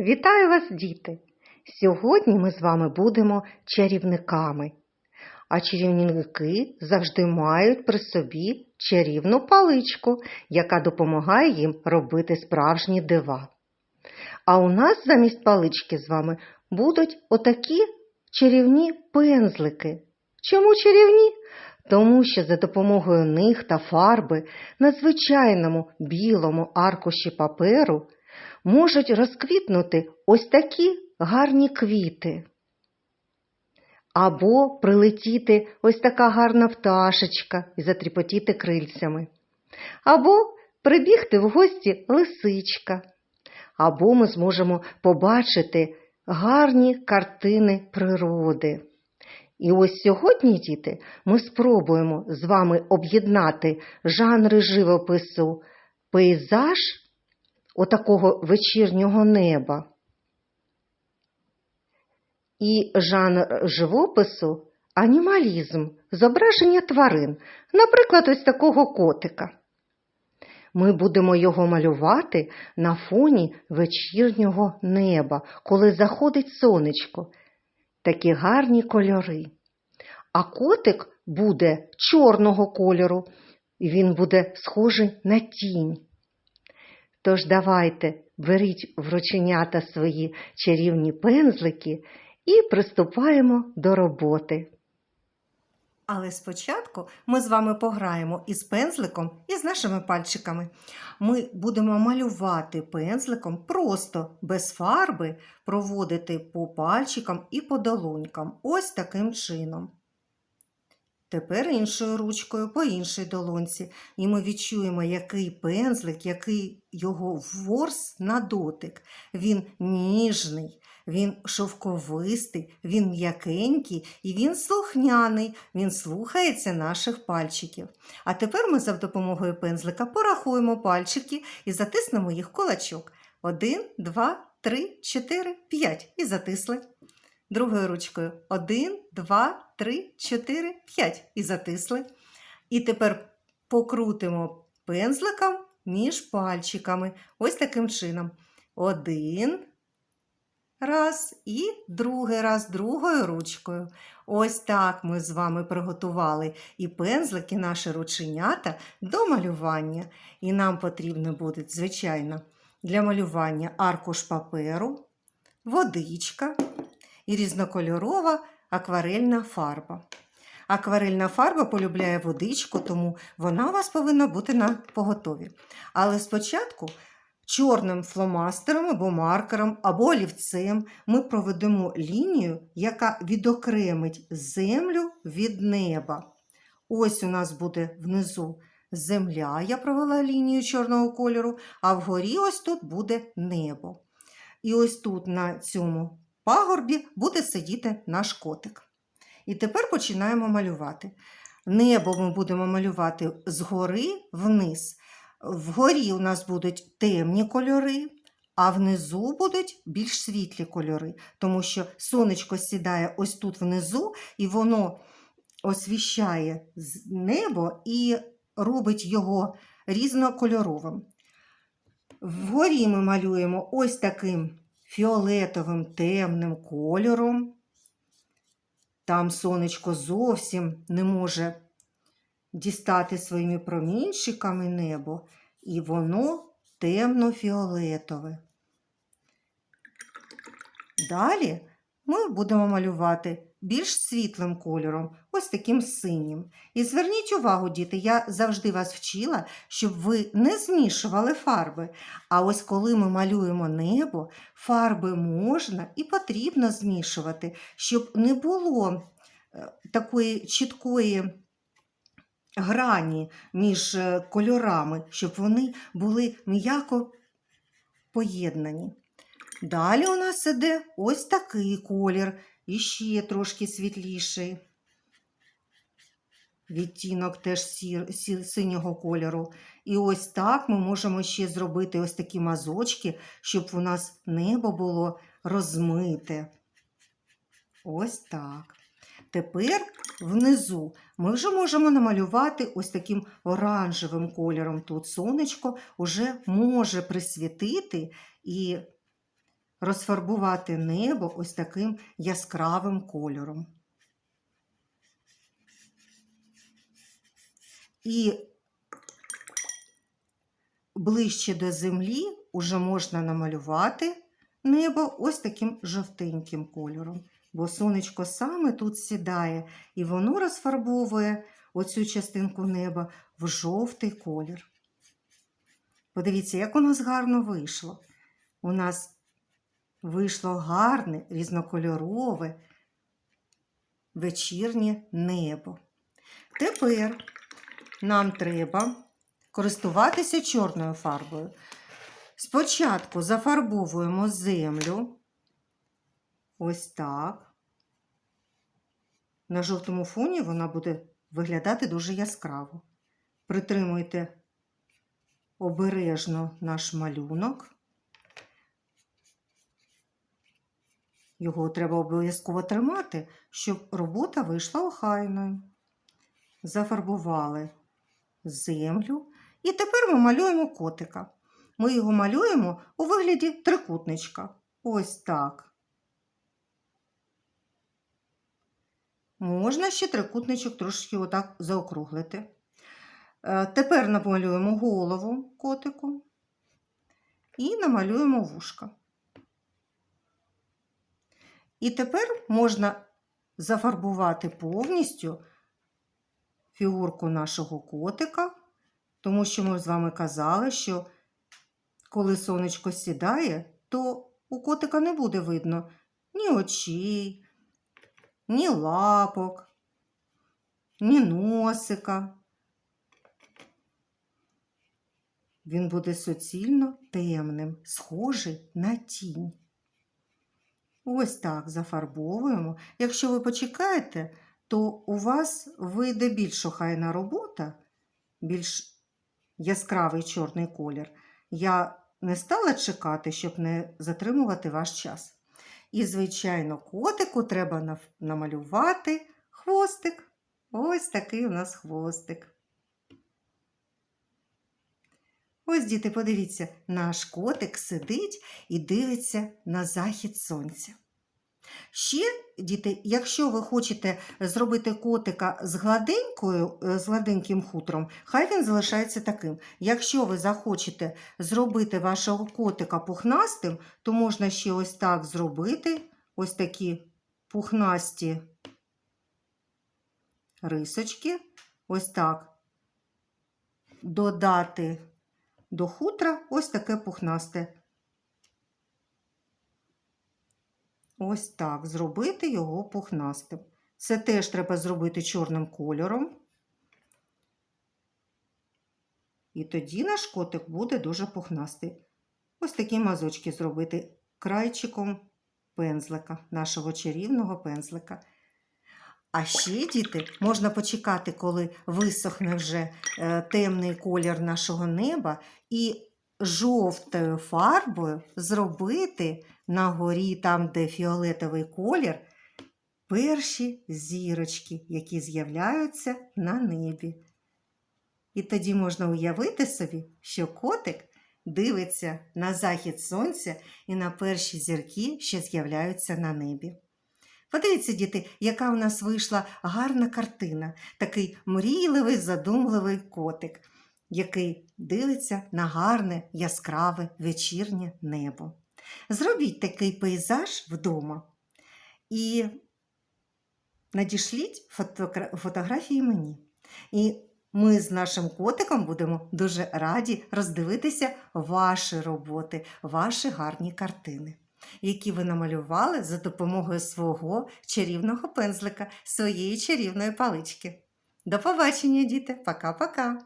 Вітаю вас, діти! Сьогодні ми з вами будемо чарівниками. А чарівники завжди мають при собі чарівну паличку, яка допомагає їм робити справжні дива. А у нас замість палички з вами будуть отакі чарівні пензлики. Чому чарівні? Тому що за допомогою них та фарби на звичайному білому аркуші паперу можуть розквітнути ось такі гарні квіти. Або прилетіти ось така гарна пташечка і затріпотіти крильцями. Або прибігти в гості лисичка. Або ми зможемо побачити гарні картини природи. І ось сьогодні, діти, ми спробуємо з вами об'єднати жанри живопису пейзаж отакого вечірнього неба і жанр живопису анімалізм, зображення тварин, наприклад, ось такого котика. Ми будемо його малювати на фоні вечірнього неба, коли заходить сонечко. Такі гарні кольори. А котик буде чорного кольору, і він буде схожий на тінь. Тож давайте беріть в рученята свої чарівні пензлики і приступаємо до роботи. Але спочатку ми з вами пограємо із пензликом і з нашими пальчиками. Ми будемо малювати пензликом просто без фарби, проводити по пальчикам і по долонькам. Ось таким чином. Тепер іншою ручкою по іншій долонці, і ми відчуємо, який пензлик, який його ворс на дотик. Він ніжний, він шовковистий, він м'якенький і він слухняний, він слухається наших пальчиків. А тепер ми за допомогою пензлика порахуємо пальчики і затиснемо їх кулачок. Один, два, три, чотири, п'ять. І затисли. Другою ручкою один, два, три, чотири, п'ять. І затисли. І тепер покрутимо пензликом між пальчиками. Ось таким чином. Один раз і другий раз другою ручкою. Ось так ми з вами приготували і пензлики, наші рученята до малювання. І нам потрібно буде, звичайно, для малювання аркуш паперу, водичка і різнокольорова акварельна фарба. Акварельна фарба полюбляє водичку, тому вона у вас повинна бути на поготові. Але спочатку чорним фломастером або маркером, або олівцем ми проведемо лінію, яка відокремить землю від неба. Ось у нас буде внизу земля, я провела лінію чорного кольору, а вгорі ось тут буде небо. І ось тут на цьому пагорбі буде сидіти наш котик. І тепер починаємо малювати. Небо ми будемо малювати згори вниз. Вгорі у нас будуть темні кольори, а внизу будуть більш світлі кольори, тому що сонечко сідає ось тут внизу, і воно освіщає небо і робить його різнокольоровим. Вгорі ми малюємо ось таким фіолетовим темним кольором. Там сонечко зовсім не може дістати своїми промінчиками небо, і воно темно-фіолетове. Далі ми будемо малювати більш світлим кольором, ось таким синім. І зверніть увагу, діти, я завжди вас вчила, щоб ви не змішували фарби. А ось коли ми малюємо небо, фарби можна і потрібно змішувати, щоб не було е, такої чіткої грані між е, кольорами, щоб вони були м'яко поєднані. Далі у нас іде ось такий колір, і ще трошки світліший. Відтінок теж сір, сі, синього кольору. І ось так ми можемо ще зробити ось такі мазочки, щоб у нас небо було розмите. Ось так. Тепер внизу ми вже можемо намалювати ось таким оранжевим кольором. Тут сонечко вже може присвітити і розфарбувати небо ось таким яскравим кольором. І ближче до землі уже можна намалювати небо ось таким жовтеньким кольором. Бо сонечко саме тут сідає, і воно розфарбовує оцю частинку неба в жовтий колір. Подивіться, як у нас гарно вийшло. У нас вийшло гарне, різнокольорове вечірнє небо. Тепер нам треба користуватися чорною фарбою. Спочатку зафарбовуємо землю. Ось так. На жовтому фоні вона буде виглядати дуже яскраво. Притримуйте обережно наш малюнок. Його треба обов'язково тримати, щоб робота вийшла охайною. Зафарбували землю. І тепер ми малюємо котика. Ми його малюємо у вигляді трикутничка. Ось так. Можна ще трикутничок трошки отак заокруглити. Е, Тепер намалюємо голову котику і намалюємо вушка. І тепер можна зафарбувати повністю фігурку нашого котика, тому що ми з вами казали, що коли сонечко сідає, то у котика не буде видно ні очей, ні лапок, ні носика. Він буде суцільно темним, схожий на тінь. Ось так зафарбовуємо. Якщо ви почекаєте, то у вас вийде більш охайна робота, більш яскравий чорний колір. Я не стала чекати, щоб не затримувати ваш час. І, звичайно, котику треба намалювати хвостик. Ось такий у нас хвостик. Ось, діти, подивіться, наш котик сидить і дивиться на захід сонця. Ще, діти, якщо ви хочете зробити котика з гладенькою, е, з гладеньким хутром, хай він залишається таким. Якщо ви захочете зробити вашого котика пухнастим, то можна ще ось так зробити, ось такі пухнасті рисочки, ось так додати до хутра ось таке пухнасте. Ось так, зробити його пухнастим. Це теж треба зробити чорним кольором. І тоді наш котик буде дуже пухнастий. Ось такі мазочки зробити крайчиком пензлика, нашого чарівного пензлика. А ще, діти, можна почекати, коли висохне вже е, темний колір нашого неба, і жовтою фарбою зробити на горі, там, де фіолетовий колір, перші зірочки, які з'являються на небі. І тоді можна уявити собі, що котик дивиться на захід сонця і на перші зірки, що з'являються на небі. Подивіться, діти, яка у нас вийшла гарна картина, такий мрійливий, задумливий котик, який дивиться на гарне, яскраве вечірнє небо. Зробіть такий пейзаж вдома і надішліть фотографії мені. І ми з нашим котиком будемо дуже раді роздивитися ваші роботи, ваші гарні картини які ви намалювали за допомогою свого чарівного пензлика, своєї чарівної палички. До побачення, діти! Пока-пока!